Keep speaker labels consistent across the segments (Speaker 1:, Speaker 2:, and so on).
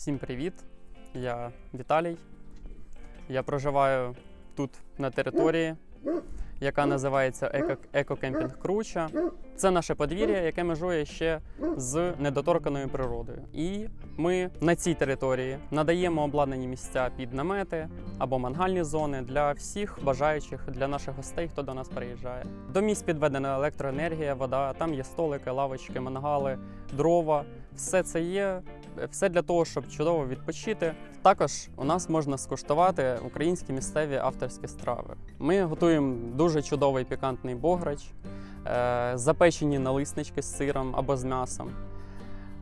Speaker 1: Всім привіт! Я Віталій. Я проживаю тут на території, яка називається Еко- Екокемпінг Круча. Це наше подвір'я, яке межує ще з недоторканою природою. І ми на цій території надаємо обладнані місця під намети або мангальні зони для всіх бажаючих для наших гостей, хто до нас приїжджає. До місць підведена електроенергія, вода, там є столики, лавочки, мангали, дрова. Все це є все для того, щоб чудово відпочити. Також у нас можна скуштувати українські місцеві авторські страви. Ми готуємо дуже чудовий пікантний бограч, е, запечені налиснички з сиром або з м'ясом.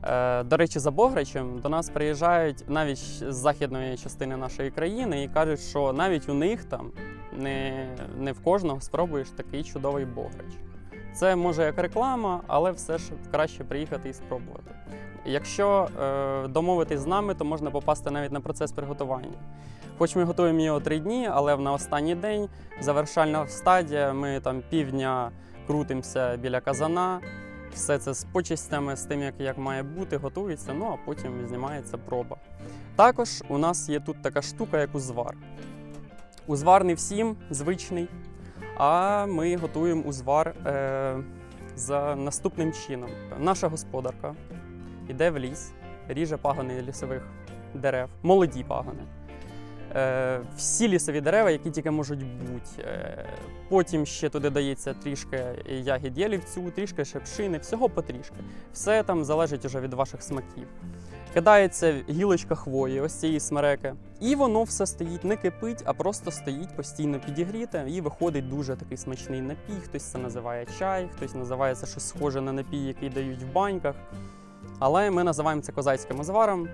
Speaker 1: Е, До речі, за Бограчем до нас приїжджають навіть з західної частини нашої країни і кажуть, що навіть у них там не, не в кожного спробуєш такий чудовий Бограч. Це може як реклама, але все ж краще приїхати і спробувати. Якщо е, домовитись з нами, то можна попасти навіть на процес приготування. Хоч ми готуємо його три дні, але на останній день завершальна стадія. Ми там півдня крутимося біля казана. Все це з почистями, з тим, як, як має бути, готується, ну а потім знімається проба. Також у нас є тут така штука, як узвар. Узвар не всім звичний, а ми готуємо узвар е, за наступним чином. Наша господарка йде в ліс, ріже пагони лісових дерев, молоді пагони. Е, всі лісові дерева, які тільки можуть бути. Е, потім ще туди дається трішки ягід ялівцю, трішки шепшини, всього потрішки. Все там залежить уже від ваших смаків. Кидається гілочка хвої, ось цієї смереки, і воно все стоїть, не кипить, а просто стоїть постійно підігріте, і виходить дуже такий смачний напій. Хтось це називає чай, хтось називає це щось схоже на напій, який дають в баньках. Але ми називаємо це козацьким узваром,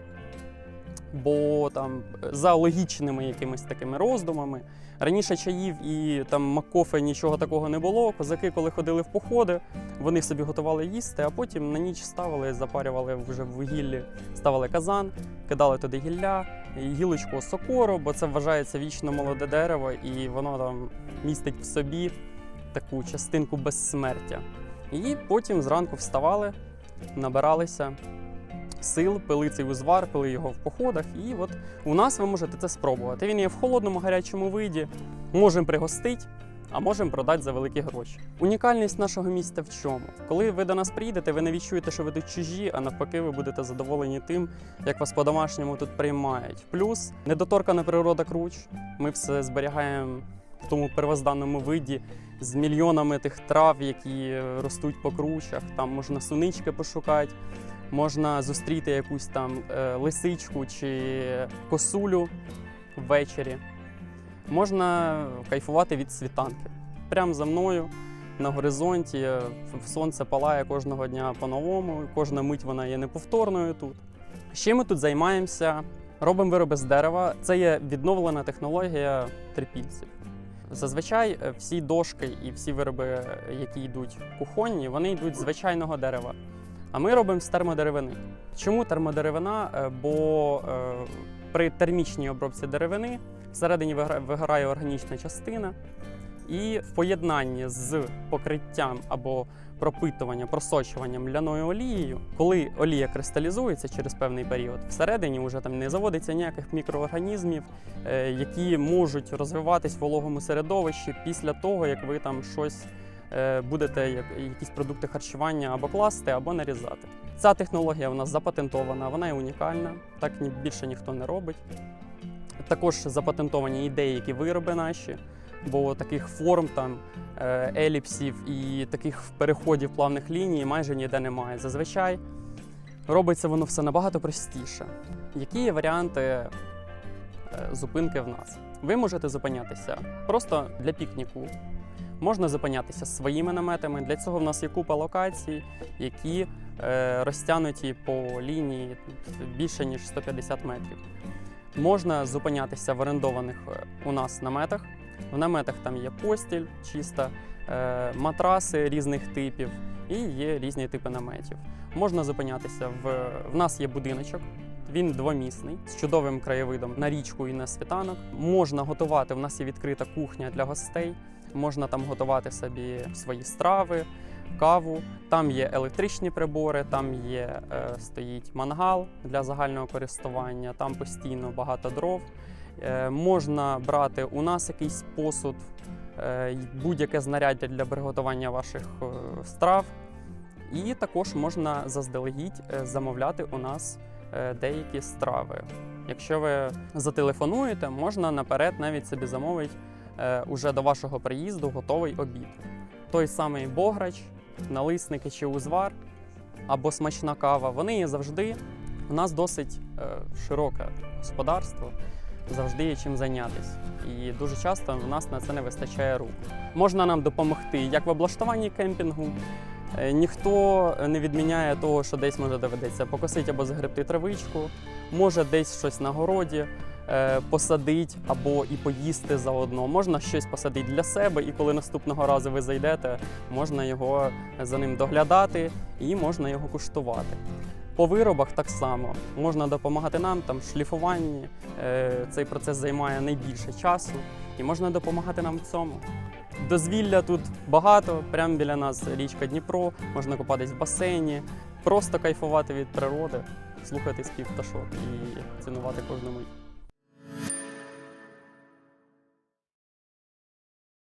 Speaker 1: бо там за логічними якимись такими роздумами. Раніше чаїв і там макофе нічого такого не було. Козаки, коли ходили в походи, вони собі готували їсти, а потім на ніч ставили, запарювали вже в вугіллі, ставили казан, кидали туди гілля, гілочку сокору, бо це вважається вічно молоде дерево, і воно там містить в собі таку частинку безсмертя. І потім зранку вставали, набиралися сил, пили цей узвар, пили його в походах. І от у нас ви можете це спробувати. Він є в холодному гарячому виді, можемо пригостити, а можемо продати за великі гроші. Унікальність нашого міста в чому? Коли ви до нас приїдете, ви не відчуєте, що ви тут чужі, а навпаки, ви будете задоволені тим, як вас по-домашньому тут приймають. Плюс недоторкана природа круч. Ми все зберігаємо в тому первозданному виді з мільйонами тих трав, які ростуть по кручах. Там можна сунички пошукати, можна зустріти якусь там е, лисичку чи косулю ввечері. Можна кайфувати від світанки. Прямо за мною на горизонті е, сонце палає кожного дня по-новому, кожна мить вона є неповторною тут. Ще ми тут займаємося, робимо вироби з дерева. Це є відновлена технологія трипільців. Зазвичай е, всі дошки і всі вироби, які йдуть кухонні, вони йдуть з звичайного дерева. А ми робимо з термодеревини. Чому термодеревина? Е, Бо е, при термічній обробці деревини всередині вигорає органічна частина, і в поєднанні з покриттям або пропитуванням, просочуванням ляною олією, коли олія кристалізується через певний період, всередині вже там не заводиться ніяких мікроорганізмів, е, які можуть розвиватись в вологому середовищі після того, як ви там щось будете якісь продукти харчування або класти, або нарізати. Ця технологія у нас запатентована, вона є унікальна, так більше ніхто не робить. Також запатентовані ідеї, які вироби наші, бо таких форм, там, е, еліпсів і таких переходів плавних ліній майже ніде немає. Зазвичай робиться воно все набагато простіше. Які є варіанти е, зупинки в нас? Ви можете зупинятися просто для пікніку. Можна зупинятися своїми наметами. Для цього в нас є купа локацій, які е, розтягнуті по лінії більше ніж 150 метрів. Можна зупинятися в орендованих е, у нас наметах. В наметах там є постіль, чиста, е, матраси різних типів і є різні типи наметів. Можна зупинятися в, в нас є будиночок. Він двомісний з чудовим краєвидом на річку і на світанок. Можна готувати. У нас є відкрита кухня для гостей. Можна там готувати собі свої страви, каву. Там є електричні прибори, там є е, стоїть мангал для загального користування, там постійно багато дров. Е, можна брати у нас якийсь посуд, е, будь-яке знаряддя для приготування ваших е, страв. І також можна заздалегідь е, замовляти у нас е, деякі страви. Якщо ви зателефонуєте, можна наперед навіть собі замовити уже до вашого приїзду готовий обід. Той самий бограч, налисники чи узвар або смачна кава. Вони є завжди. У нас досить е, широке господарство, завжди є чим зайнятися. І дуже часто у нас на це не вистачає рук. Можна нам допомогти як в облаштуванні кемпінгу. Е, Ніхто не відміняє того, що десь може доведеться покосити або загребти травичку, може десь щось на городі е, посадити або і поїсти заодно. Можна щось посадити для себе, і коли наступного разу ви зайдете, можна його за ним доглядати і можна його куштувати. По виробах так само можна допомагати нам там в шліфуванні. Е, Цей процес займає найбільше часу, і можна допомагати нам в цьому. Дозвілля тут багато, прямо біля нас річка Дніпро, можна купатись в басейні, просто кайфувати від природи, слухати спів пташок і цінувати кожну мить.